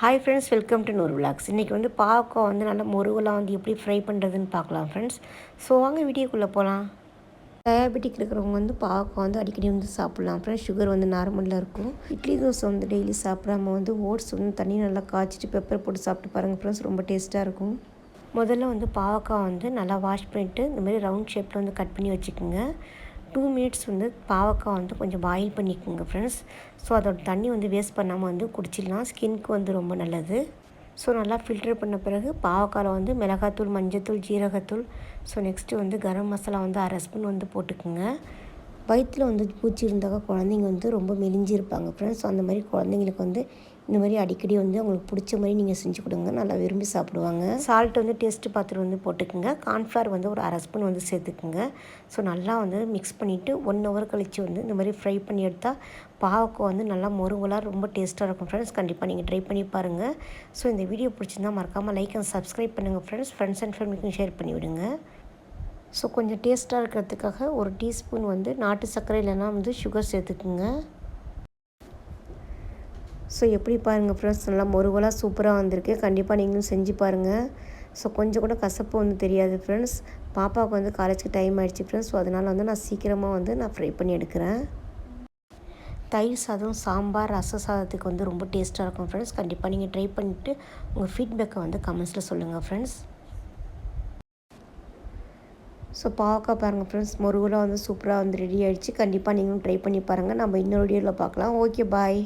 Hi friends welcome to நூறு vlogs இன்றைக்கி வந்து பாவக்காய் வந்து நல்லா முருகலாம் வந்து எப்படி ஃப்ரை பண்ணுறதுன்னு பார்க்கலாம் ஃப்ரெண்ட்ஸ் ஸோ வாங்க வீடியோக்குள்ளே போகலாம் டயபெட்டிக் இருக்கிறவங்க வந்து பாவக்காய் வந்து அடிக்கடி வந்து சாப்பிட்லாம். ஃப்ரெண்ட்ஸ் சுகர் வந்து நார்மலில் இருக்கும். இட்லி தோசை வந்து டெய்லி சாப்பிடாம வந்து ஓட்ஸ் வந்து தண்ணி நல்லா காய்ச்சிட்டு பெப்பர் போட்டு சாப்பிட்டு பாருங்கள் ஃப்ரெண்ட்ஸ் ரொம்ப டேஸ்ட்டாக இருக்கும். முதல்ல வந்து பாவக்காய் வந்து நல்லா வாஷ் பண்ணிவிட்டு இந்த மாதிரி ரவுண்ட் ஷேப்பில் வந்து கட் பண்ணி வச்சுக்கோங்க. டூ மினிட்ஸ் வந்து பாவக்காய் வந்து கொஞ்சம் பாயில் பண்ணிக்கோங்க ஃப்ரெண்ட்ஸ் ஸோ அதோட தண்ணி வந்து வேஸ்ட் பண்ணாமல் வந்து குடிச்சிடலாம். ஸ்கின்க்கு வந்து ரொம்ப நல்லது. ஸோ நல்லா ஃபில்டர் பண்ண பிறகு பாவக்காயில் வந்து மிளகாத்தூள் மஞ்சத்தூள் ஜீரகத்தூள். ஸோ நெக்ஸ்ட்டு வந்து கரம் மசாலா வந்து அரை ஸ்பூன் வந்து போட்டுக்கோங்க. வயிற்றில் வந்து பூச்சி இருந்தாக்கா குழந்தைங்க வந்து ரொம்ப மெலிஞ்சிருப்பாங்க. ஃப்ரெண்ட்ஸ் அந்த மாதிரி குழந்தைங்களுக்கு வந்து இந்த மாதிரி அடிக்கடி வந்து அவங்களுக்கு பிடிச்ச மாதிரி நீங்கள் செஞ்சு கொடுங்க. நல்லா விரும்பி சாப்பிடுவாங்க. சால்ட் வந்து டேஸ்ட்டு பார்த்துட்டு வந்து போட்டுக்குங்க. கார்ன்ஃப்ளவர் வந்து ஒரு அரை ஸ்பூன் வந்து சேர்த்துக்குங்க. ஸோ நல்லா வந்து மிக்ஸ் பண்ணிவிட்டு ஒன் ஹவர் கழித்து வந்து இந்த மாதிரி ஃப்ரை பண்ணி எடுத்தால் பாவக்காய் வந்து நல்லா முருங்கலாக ரொம்ப டேஸ்ட்டாக இருக்கும். ஃப்ரெண்ட்ஸ் கண்டிப்பாக நீங்கள் ட்ரை பண்ணி பாருங்கள் ஸோ இந்த வீடியோ பிடிச்சிருந்தால் மறக்காமல் லைக் அண்ட் சப்ஸ்கிரைப் பண்ணுங்கள் ஃப்ரெண்ட்ஸ் ஃப்ரெண்ட்ஸ் அண்ட் ஃபேமிலிக்கும் ஷேர் பண்ணி விடுங்க ஸோ கொஞ்சம் டேஸ்ட்டாக இருக்கிறதுக்காக ஒரு டீஸ்பூன் வந்து நாட்டு சர்க்கரை இல்லைன்னா வந்து சுகர் சேர்த்துக்குங்க. ஸோ எப்படி பாருங்கள் ஃப்ரெண்ட்ஸ் நல்லா முருகலாக சூப்பராக வந்திருக்கு. கண்டிப்பாக நீங்களும் செஞ்சு பாருங்கள் ஸோ கொஞ்சம் கூட கசப்பு வந்து தெரியாது ஃப்ரெண்ட்ஸ் பாப்பாவுக்கு வந்து காலேஜுக்கு டைம் ஆகிடுச்சு ஃப்ரெண்ட்ஸ் ஸோ அதனால் வந்து நான் சீக்கிரமாக வந்து நான் ஃப்ரை பண்ணி எடுக்கிறேன். தயிர் சாதம் சாம்பார் ரச சாதத்துக்கு வந்து ரொம்ப டேஸ்ட்டாக இருக்கும் ஃப்ரெண்ட்ஸ் கண்டிப்பாக நீங்கள் ட்ரை பண்ணிவிட்டு உங்கள் ஃபீட்பேக்கை வந்து கமெண்ட்ஸில் சொல்லுங்கள் ஃப்ரெண்ட்ஸ் ஸோ பாவக்காய் பாருங்கள் ஃப்ரெண்ட்ஸ் முருகலாக வந்து சூப்பராக வந்து ரெடி ஆகிடுச்சு கண்டிப்பாக நீங்களும் ட்ரை பண்ணி பாருங்கள் நம்ம இன்னொரு வீடியோவில் பார்க்கலாம். Okay bye